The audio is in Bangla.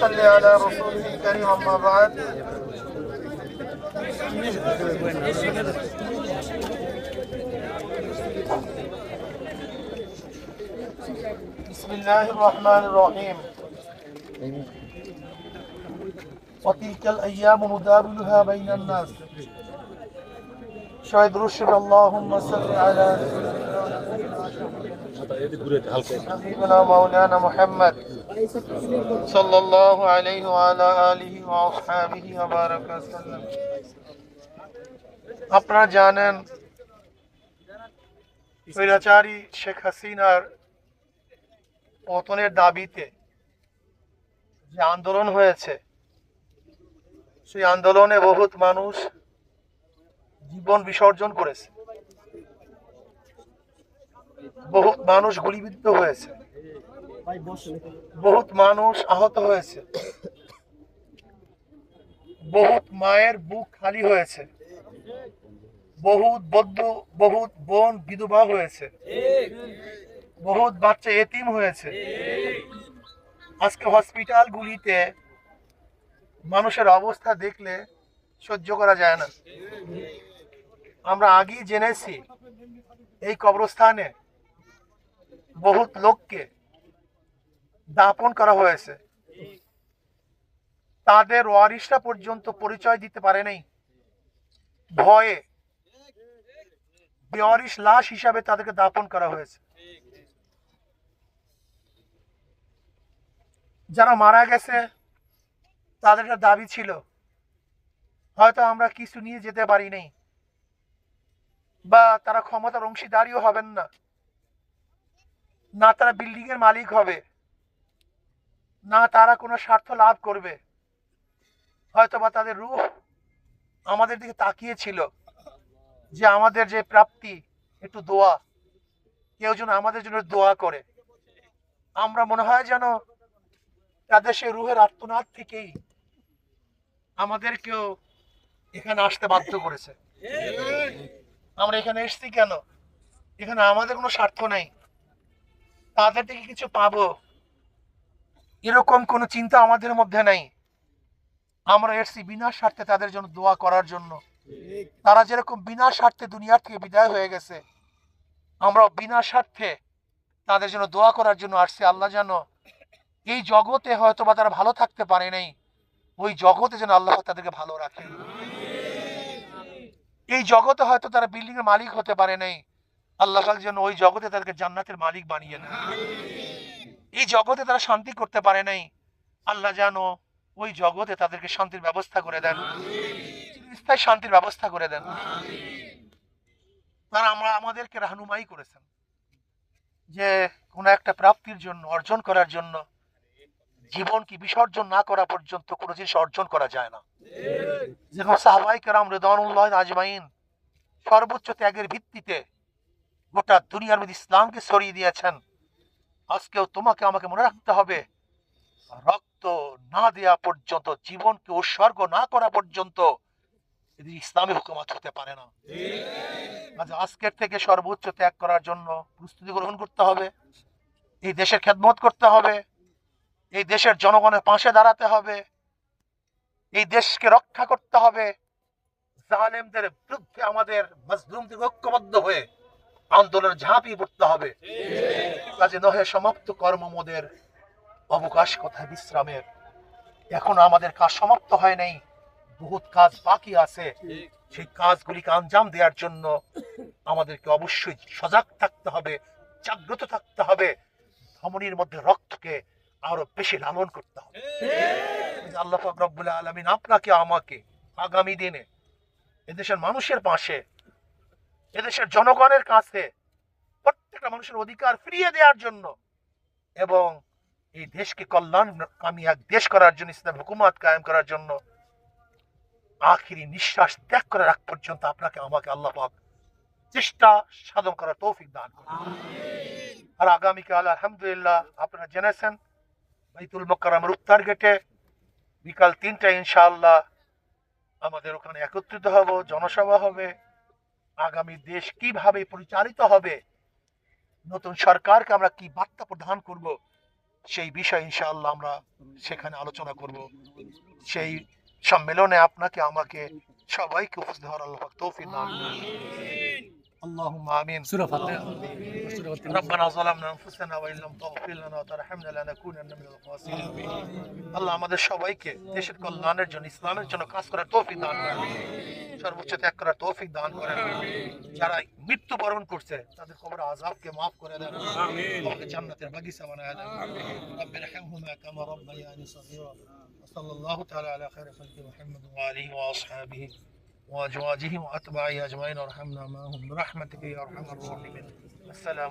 صل على رسوله الكريم أما بعد بسم الله الرحمن الرحيم وتلك الأيام نداولها بين الناس شاهد رشد اللهم صل على حبيبنا مولانا محمد صلى الله عليه وعلى آله وأصحابه وبارك وسلم আপনারা জানেন স্বৈরাচারী শেখ হাসিনার পতনের দাবিতে যে আন্দোলন হয়েছে সেই আন্দোলনে বহুত মানুষ জীবন বিসর্জন করেছে বহুত মানুষ গুলিবিদ্ধ হয়েছে। বহুত মানুষ আহত হয়েছে। বহুত মায়ের বুক খালি হয়েছে। বহুত বদ্ধ, বহুত বোন বিধবা হয়েছে। বহুত বাচ্চা এতিম হয়েছে। আজকে হসপিটালগুলিতে মানুষের অবস্থা দেখলে সহ্য করা যায় না। আমরা আগেই জেনেছি, এই কবরস্থানে বহুত লোককে দাপন করা হয়েছে। তাদের ওয়ারিশরা পর্যন্ত পরিচয় দিতে পারে নাই। ভয়ে বেওয়ারিশ লাশ হিসাবে তাদেরকে দাপন করা হয়েছে। যারা মারা গেছে, তাদের একটা দাবি ছিল। হয়তো আমরা কিছু নিয়ে যেতে পারি নাই। বা তারা ক্ষমতার অংশীদারিও হবেন না। না তারা বিল্ডিং এর মালিক হবে, না তারা কোনো স্বার্থ লাভ করবে। হয়তো বা তাদের রূহ আমাদের দিকে তাকিয়েছিল যে আমাদের যে প্রাপ্তি, একটু দোয়া। কেউ যেন আমাদের জন্য দোয়া করে। আমরা মনে হয় যেন তাদের সেই রুহের আত্মনাদ থেকেই আমাদেরকেও এখানে আসতে বাধ্য করেছে। আমরা এখানে এসছি কেন? এখানে আমাদের কোনো স্বার্থ নাই। তাদের থেকে কিছু পাবো। এরকম কোনো চিন্তা আমাদের মধ্যে নাই। আমরা এসছি বিনা স্বার্থে তাদের জন্য দোয়া করার জন্য। তারা যেরকম বিনা স্বার্থে দুনিয়ার থেকে বিদায় হয়ে গেছে আমরা বিনা স্বার্থে তাদের জন্য দোয়া করার জন্য আসছি। আল্লাহ যেন এই জগতে হয়তো বা তারা ভালো থাকতে পারে নাই, ওই জগতে যেন আল্লাহ তাদেরকে ভালো রাখে। এই জগতে হয়তো তারা বিল্ডিং এর মালিক হতে পারে নাই আল্লাহ পাক যেন ওই জগতে তাদেরকে জান্নাতের মালিক বানিয়ে দেন এই জগতে তারা শান্তি করতে পারে নাই। আল্লাহ যেন ওই জগতে তাদেরকে শান্তির ব্যবস্থা করে দেন। স্থায়ী শান্তির ব্যবস্থা করে দেন। তারা আমরা, আমাদেরকে রাহনুমাই করেছেন। যে কোনো একটা প্রাপ্তির জন্য, অর্জন করার জন্য জীবন কি বিসর্জন না করা পর্যন্ত কোনো জিনিস অর্জন করা যায় না। যেমন সাহবাই কেরাম রেদানুল্লাহ আজমাইন সর্বোচ্চ ত্যাগের ভিত্তিতে গোটা দুনিয়ার মধ্যে ইসলামকে সরিয়ে দিয়েছেন। আজকেও তোমাকে আমাকে মনে রাখতে হবে, রক্ত না দেয়া পর্যন্ত, জীবনকে উৎসর্গ না করা পর্যন্ত ইসলামী হুকুমত হতে পারে না। আজ আজকের থেকে সর্বোচ্চ ত্যাগ করার জন্য প্রস্তুতি গ্রহণ করতে হবে, এই দেশের খেদমত করতে হবে, এই দেশের জনগণের পাশে দাঁড়াতে হবে, এই দেশকে রক্ষা করতে হবে। জালেমদের বিরুদ্ধে আমাদের ঐক্যবদ্ধ হয়ে আন্দোলন ঝাঁপিয়ে পড়তে হবে। কাজে নহে সমাপ্ত কর্মমোদের অবকাশ কোথায়? বিশ্রামের। এখন আমাদের কাজ সমাপ্ত হয় নাই। বহুত কাজ বাকি আছে। সেই কাজগুলিকে আঞ্জাম দেওয়ার জন্য আমাদেরকে অবশ্যই সজাগ থাকতে হবে জাগ্রত থাকতে হবে। ধমনির মধ্যে রক্তকে আরও বেশি লালন করতে হবে। আল্লাহ পাক রব্বুল আলমিন আপনাকে আমাকে আগামী দিনে এদেশের মানুষের পাশে এদেশের জনগণের কাছে প্রত্যেকটা মানুষের অধিকার ফিরিয়ে দেওয়ার জন্য এবং এই দেশকে কল্যাণ এক দেশ করার জন্য ইসলাম হুকুমত কায়েম করার জন্য আখিরি নিঃশ্বাস ত্যাগ করে রাখ পর্যন্ত আপনাকে আমাকে আল্লাহ পাক চেষ্টা সাধন করার তৌফিক দান করুন। আর আগামীকাল আলহামদুলিল্লাহ আপনারা জেনেছেন বাইতুল মক্কারামের উত্তর গেটে বিকাল তিনটায় ইনশাআল্লাহ আমাদের ওখানে একত্রিত হব জনসভা হবে আগামী দেশ কীভাবে পরিচালিত হবে? নতুন সরকারকে আমরা কি বার্তা প্রদান করব? সেই বিষয়ে ইনশাআল্লাহ আমরা সেখানে আলোচনা করব। সেই সম্মেলনে আপনাকে, আমাকে সবাইকে উপস্থিত হওয়ার আল্লাহ তৌফিক দান করুন। আল্লাহুম্মা আমিন سورة فاتحة سورة فاتحة ربنا ظلمنا انفسنا وان لم تغفر لنا وترحمنا لنكونن من الخاسرين আল্লাহ আমাদের সবাইকে দেশের কল্যাণের জন্য ইসলামের জন্য কাজ করার তৌফিক দান করেন সর্বোচ্চ ত্যাগ করার তৌফিক দান করেন যারা মৃত্যুবরণ করছে তাদের কবর আযাবকে মাফ করে দেন আমাকে জান্নাতের বাগিচা বানায় দেন رب ارحمهما كما ربياني صغيرا وصلى الله تعالى على خير خلق محمد وآله وأصحابه وأزواجه وأتباعه أجمعين وارحمنا معهم برحمتك يا أرحم الراحمين. السلام